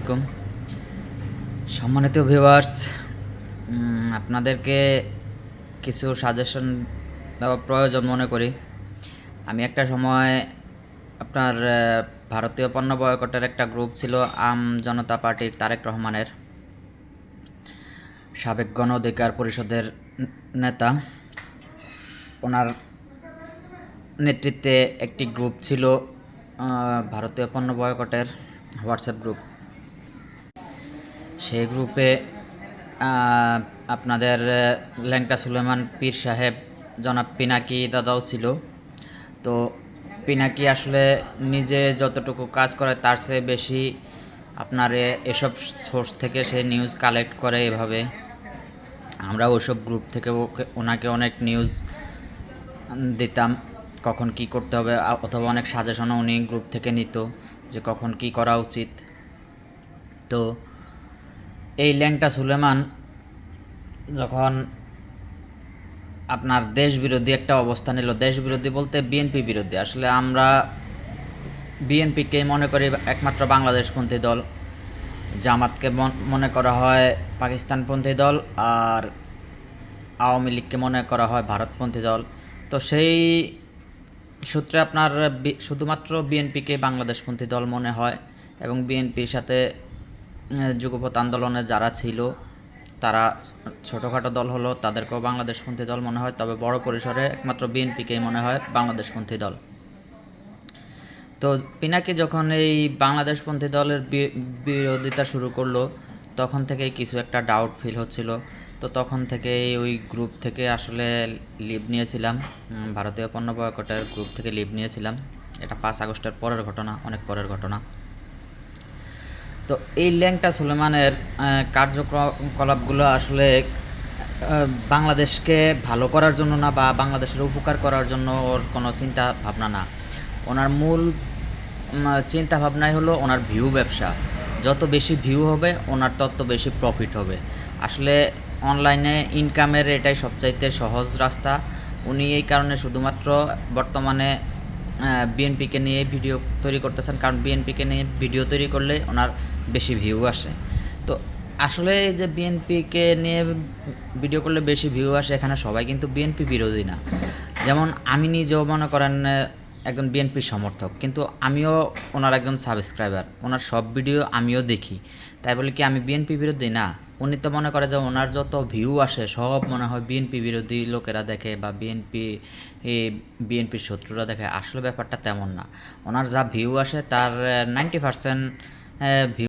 আলাইকুম। সম্মানিত ভিউয়ার্স আপনাদেরকে কিছু সাজেশন দেওয়া প্রয়োজন মনে করি। আমি একটা সময় আপনার ভারতীয় পণ্য বয়কটের একটা গ্রুপ ছিল, আম জনতা পার্টির তারেক রহমানের, সাবেক গণ অধিকার পরিষদের নেতা। ওনার নেতৃত্বে একটি গ্রুপ ছিল ভারতীয় পণ্য বয়কটের হোয়াটসঅ্যাপ গ্রুপ সেই গ্রুপে আপনাদের ল্যাংটা সুলেমান পীর সাহেব, জনাব পিনাকি দাদাও ছিল। তো পিনাকি আসলে নিজে যতটুকু কাজ করে তার চেয়ে বেশি আপনার এসব সোর্স থেকে সে নিউজ কালেক্ট করে এভাবে। আমরা ওইসব গ্রুপ থেকে ওনাকে অনেক নিউজ দিতাম, কখন কি করতে হবে অথবা অনেক সাজেশনও উনি গ্রুপ থেকে নিত যে কখন কি করা উচিত। তো এই ল্যাংটা সুলেমান যখন আপনার দেশ বিরোধী একটা অবস্থান নিল, দেশ বিরোধী বলতে বিএনপি বিরোধী। আসলে আমরা বিএনপিকে মনে করি একমাত্র বাংলাদেশপন্থী দল, জামাতকে মন- করা হয় পাকিস্তানপন্থী দল আর আওয়ামী লীগকে মনে করা হয় ভারতপন্থী দল। তো সেই সূত্রে আপনার শুধুমাত্র বিএনপিকে বাংলাদেশপন্থী দল মনে হয় এবং বিএনপির সাথে যুগপথ আন্দোলনে যারা ছিল, তারা ছোটোখাটো দল হলো, তাদেরকেও বাংলাদেশপন্থী দল মনে হয়, তবে বড় পরিসরে একমাত্র বিএনপিকেই মনে হয় বাংলাদেশপন্থী দল। তো পিনাকি যখন এই বাংলাদেশপন্থী দলের বিরোধিতা শুরু করল, তখন থেকেই কিছু একটা ডাউট ফিল হচ্ছিল। তো তখন থেকে ওই গ্রুপ থেকে আসলে লিভ নিয়েছিলাম। ভারতীয় পণ্য বয়কটের গ্রুপ থেকে লিভ নিয়েছিলাম। এটা পাঁচ আগস্টের পরের ঘটনা, অনেক পরের ঘটনা। তো এই ল্যাংটা সুলেমানের কার্যকলাপগুলো আসলে বাংলাদেশকে ভালো করার জন্য না বা বাংলাদেশের উপকার করার জন্য ওর কোনো চিন্তা ভাবনা না। ওনার মূল চিন্তা ভাবনাই হলো ওনার ভিউ ব্যবসা। যত বেশি ভিউ হবে, ওনার তত বেশি প্রফিট হবে। আসলে অনলাইনে ইনকামের এটাই সবচাইতে সহজ রাস্তা। উনি এই কারণে শুধুমাত্র বর্তমানে বিএনপিকে নিয়ে ভিডিও তৈরি করতেছেন, কারণ বিএনপিকে নিয়ে ভিডিও তৈরি করলে ওনার বেশি ভিউ আসে। তো আসলে যে বিএনপিকে নিয়ে ভিডিও করলে বেশি ভিউ আসে, এখানে সবাই কিন্তু বিএনপি বিরোধী না। যেমন আমি নিজেও মনে করেন একজন বিএনপির সমর্থক, কিন্তু আমিও ওনার একজন সাবস্ক্রাইবার ওনার সব ভিডিও আমিও দেখি। তাই বলে কি আমি বিএনপি বিরোধী না? উনি তো মনে করে যে ওনার যত ভিউ আসে, সব মনে হয় বিএনপি বিরোধী লোকেরা দেখে বা বিএনপি বিএনপির শত্রুরা দেখে। আসলে ব্যাপারটা তেমন না। ওনার যা ভিউ আসে, তার নাইনটি পার্সেন্ট ভিউ